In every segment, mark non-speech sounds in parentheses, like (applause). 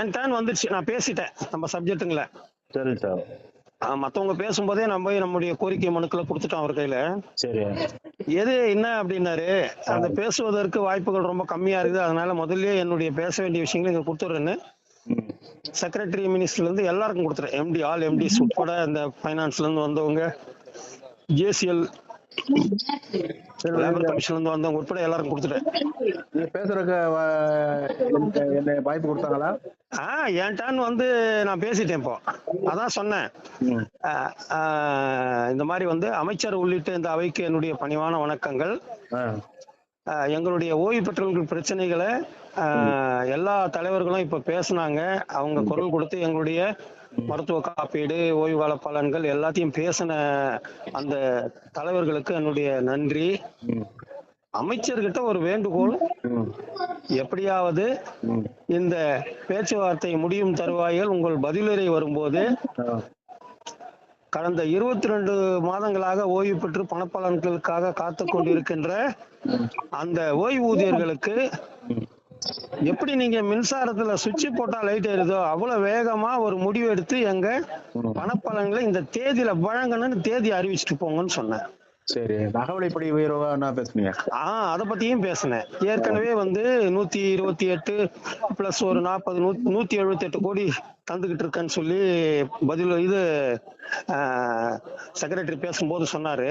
என் turn வந்துருச்சு நான் பேசிட்டேன். நம்ம சப்ஜெக்ட்டுங்கள சரி சார் மற்றவங்க பேசும்போதே நம்ம நம்முடைய கோரிக்கை மனுக்களை கொடுத்துட்டோம் அவர் கையில. சரி. எது என்ன அப்படின்னாரு? அந்த பேசுவதற்கு வாய்ப்புகள் ரொம்ப கம்மியா இருக்குது. அதனால முதல்லயே என்னுடைய பேச வேண்டிய விஷயங்களை இங்க கொடுத்துட்றேன்னு. செக்ரட்டரி மினிஸ்டர்ல இருந்து எல்லாருக்கும் கொடுத்துறேன். எம்டி ஆல் எம்டிஸ் உட்பட இந்த ஃபைனான்ஸ்ல இருந்து வந்தவங்க ஜேசிஎல் கமிஷன்ல வந்தவங்க உட்பட எல்லாருக்கும் கொடுத்துட்டேன். நீங்க பேசுறதுக்கு என்ன வாய்ப்பு கொடுத்தாங்களா? ஆ என் டர்ன் வந்து நான் பேசிட்டேன் இப்போ. அதான் சொன்னேன். இந்த மாதிரி வந்து அமைச்சர் உள்ளிட்ட இந்த அவைக்கு என்னுடைய பணிவான வணக்கங்கள். எங்களுடைய ஓய்வு பெற்றவர்கள் பிரச்சனைகளை எல்லா தலைவர்களும் இப்ப பேசுனாங்க. அவங்க குரல் கொடுத்து எங்களுடைய மருத்துவ காப்பீடு ஓய்வு கால பலன்கள் எல்லாத்தையும் பேசின அந்த தலைவர்களுக்கு என்னுடைய நன்றி. அமைச்சர்கிட்ட ஒரு வேண்டுகோள். எப்படியாவது இந்த பேச்சுவார்த்தை முடியும் தருவாயில் உங்கள் பதிலுரை வரும்போது கடந்த இருபத்தி ரெண்டு மாதங்களாக ஓய்வு பெற்று பணப்பலன்களுக்காக காத்து கொண்டிருக்கின்ற அந்த ஓய்வூதியர்களுக்கு எப்படி நீங்க மின்சாரத்துல சுவிட்ச் போட்டா லைட் எரியுதோ அவ்வளவு வேகமா ஒரு முடிவு எடுத்து எங்க. பணப்பலன்களை இந்த தேதியில வழங்கணும்னு தேதி அறிவிச்சிட்டு போங்கன்னு சொன்னேன் சரி நகவலைப்படி உயர்வா என்ன பேசுனீங்க ஆஹ் அதை பத்தியும் பேசினேன் ஏற்கனவே வந்து நூத்தி இருபத்தி எட்டு பிளஸ் ஒரு நாற்பது நூத்தி எழுபத்தி எட்டு கோடி தந்துகிட்டு இருக்கேன்னு சொல்லி பதில் இது செக்ரட்டரி பேசும்போது சொன்னாரு.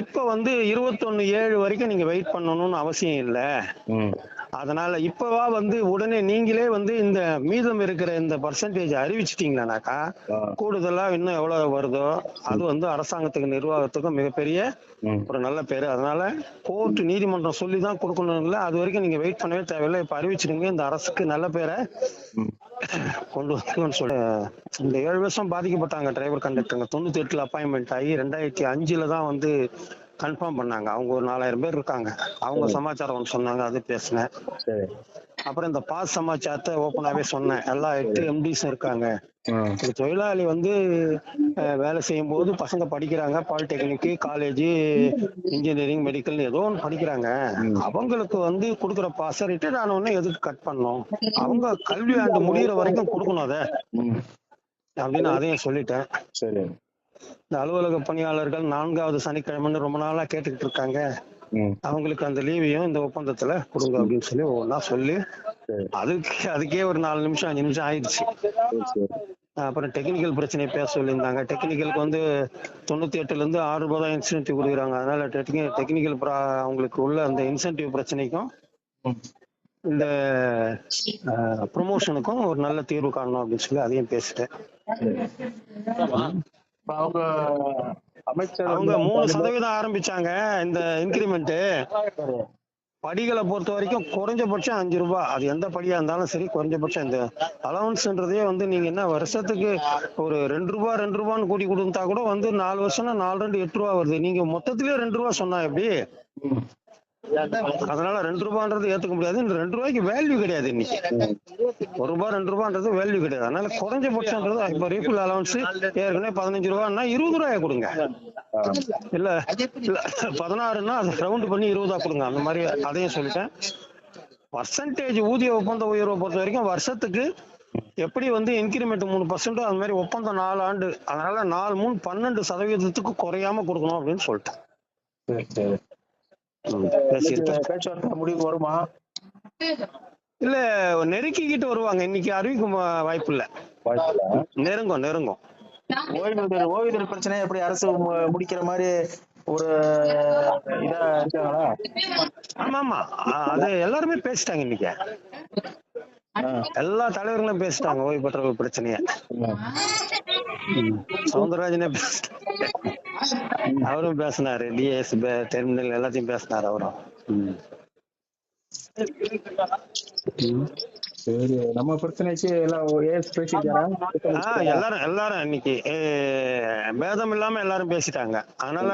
இப்ப வந்து இருபத்தொன்னு ஏழு வரைக்கும் நீங்க வெயிட் பண்ணணும்னு அவசியம் இல்ல. அதனால இப்பவா வந்து உடனே நீங்களே வந்து இந்த மீதம் இருக்கிற இந்த பர்சன்டேஜ் அறிவிச்சிட்டீங்களானாக்கா. கூடுதலா இன்னும் எவ்வளவு வருதோ அது வந்து அரசாங்கத்துக்கு நிர்வாகத்துக்கும் மிகப்பெரிய ஒரு நல்ல பேரு. அதனால கோர்ட் நீதிமன்றம் சொல்லி தான் கொடுக்கணும் இல்ல அது வரைக்கும் நீங்க வெயிட் பண்ணவே தேவையில்லை. இப்ப அறிவிச்சிடுங்க. இந்த அரசுக்கு நல்ல பேரை (coughs) கொண்டு வரணும்னு சொல்லி. இந்த ஏழு வருஷம் பாதிக்கப்பட்டாங்க டிரைவர் கண்டக்டருங்க தொண்ணூத்தி எட்டுல அப்பாயின்மெண்ட் ஆகி ரெண்டாயிரத்தி அஞ்சுல தான் வந்து கன்ஃபார்ம் பண்ணாங்க. அவங்க ஒரு நாலாயிரம் பேர் இருக்காங்க. அவங்க சமாச்சாரம் சொன்னாங்க அது பேசினேன். அப்புறம் இந்த பாஸ் சமாச்சாரத்தை ஓப்பனாவே சொன்னேன். எல்லா எட்டு எம்டிஸும் இருக்காங்க. ஒரு தொழிலாளி வந்து வேலை செய்யும் போது பசங்க படிக்கிறாங்க. பாலிடெக்னிக் காலேஜ் இன்ஜினியரிங் மெடிக்கல் ஏதோ ஒன்று படிக்கிறாங்க. அவங்களுக்கு வந்து கொடுக்குற பாச ரிட்டையர் ஆன உடனே எதுக்கு கட் பண்ணணும்? அவங்க கல்வி ஆண்டு முடியிற வரைக்கும் கொடுக்கணும் அதை. அப்படின்னு அதையும் சொல்லிட்டேன். சரி. இந்த அலுவலக பணியாளர்கள் நான்காவது சனிக்கிழமைன்னு ரொம்ப நாளா கேட்டுக்கிட்டு இருக்காங்க. அவங்களுக்கு அந்த லீவையும் இந்த ஒப்பந்தத்துல கொடுங்க அப்படின்னு சொல்லி ஒவ்வொன்றா சொல்லி அதுக்கு அதுக்கே ஒரு நாலு நிமிஷம் அஞ்சு நிமிஷம் ஆயிடுச்சு. அப்புறம் டெக்னிக்கல் பிரச்சனை பேச சொல்லியிருந்தாங்க. டெக்னிக்கலுக்கு வந்து தொண்ணூத்தி எட்டுல இருந்து ஆறு ரூபாய் தான் இன்சென்டிவ் கொடுக்குறாங்க. அதனால டெக்னிக்கல் டெக்னிக்கல் அவங்களுக்கு உள்ள அந்த இன்சென்டிவ் பிரச்சனைக்கும் இந்த ப்ரொமோஷனுக்கும் ஒரு நல்ல தீர்வு காணணும் அப்படின்னு சொல்லி அதையும் பேசிட்டேன். அவங்க அமைச்சர் அவங்க மூணு சதவீதம் ஆரம்பிச்சாங்க இந்த இன்கிரிமெண்ட். படிகளை பொறுத்த வரைக்கும் குறைஞ்சபட்சம் அஞ்சு ரூபாய் அது எந்த படியா இருந்தாலும் சரி குறைஞ்சபட்சம் இந்த அலவன்ஸ்ன்றதே வந்து நீங்க என்ன வருஷத்துக்கு ஒரு ரெண்டு ரூபா ரெண்டு ரூபான்னு கூட்டி கொடுத்தா கூட வந்து நாலு வருஷம்னா நாலு ரெண்டு எட்டு ரூபா வருது நீங்க மொத்தத்திலே ரெண்டு ரூபா சொன்னா எப்படி. அதனால ரெண்டு ரூபான்றது ஏத்துக்க முடியாது. இந்த ரெண்டு ரூபாய்க்கு வேல்யூ கிடையாது இன்னைக்கு. ஒரு ரூபாய் ரெண்டு ரூபான்றது வேல்யூ கிடையாது. அதனால குறைஞ்சபட்சம்ன்றது இப்ப ரீஃபில் அலவன்ஸ் ஏற்கனவே பதினஞ்சு ரூபான்னா இருபது ரூபாய கொடுங்க. இல்ல இல்ல பதினாறுன்னா அது ரவுண்ட் பண்ணி இருபதா கொடுங்க. அந்த மாதிரி அதையும் சொல்லிட்டேன். பர்சன்டேஜ் ஊதிய ஒப்பந்த உயர்வை பொறுத்த வரைக்கும் வருஷத்துக்கு எப்படி வந்து இன்கிரிமெண்ட் மூணு பர்சன்டோ அது மாதிரி ஒப்பந்தம் நாலு ஆண்டு அதனால நாலு மூணு பன்னெண்டு சதவீதத்துக்கு குறையாம கொடுக்கணும் அப்படின்னு சொல்லிட்டேன் சரி சரி ம், பேசியிருக்கேன். பேச்சுவார்த்தை முடிவுக்கு வருமா? இல்ல நெருக்கிக்கிட்டு வருவாங்க. இன்னைக்கு அறிவிக்க ம- வாய்ப்பு இல்ல. நெருங்கும் நெருங்கும். ஓய்வூதியர் ஓய்வூதியர் பிரச்சனையை எப்படி அரசு முடிக்கிற மாதிரி ஒரு இதா இருக்காங்களா? ஆமா ஆமா அது எல்லாருமே பேசிட்டாங்க இன்னைக்கு. எல்லா தலைவர்களும் பேசிட்டாங்க ஓய்வு பெற்றவர்கள் பிரச்சனைய. சவுந்தரராஜனே பேசிட்டாங்க. அவரும் பேசினாரு டிஎஸ் டெர்மினல் எல்லாத்தையும் பேசினாரு அவரும். சரி நம்ம பிரச்சனைக்கு எல்லாம் ஏஎஸ் பேசிட்டாரா? எல்லாரும் எல்லாரும் இன்னைக்கு பேதம் இல்லாம எல்லாரும் பேசிட்டாங்க. அதனால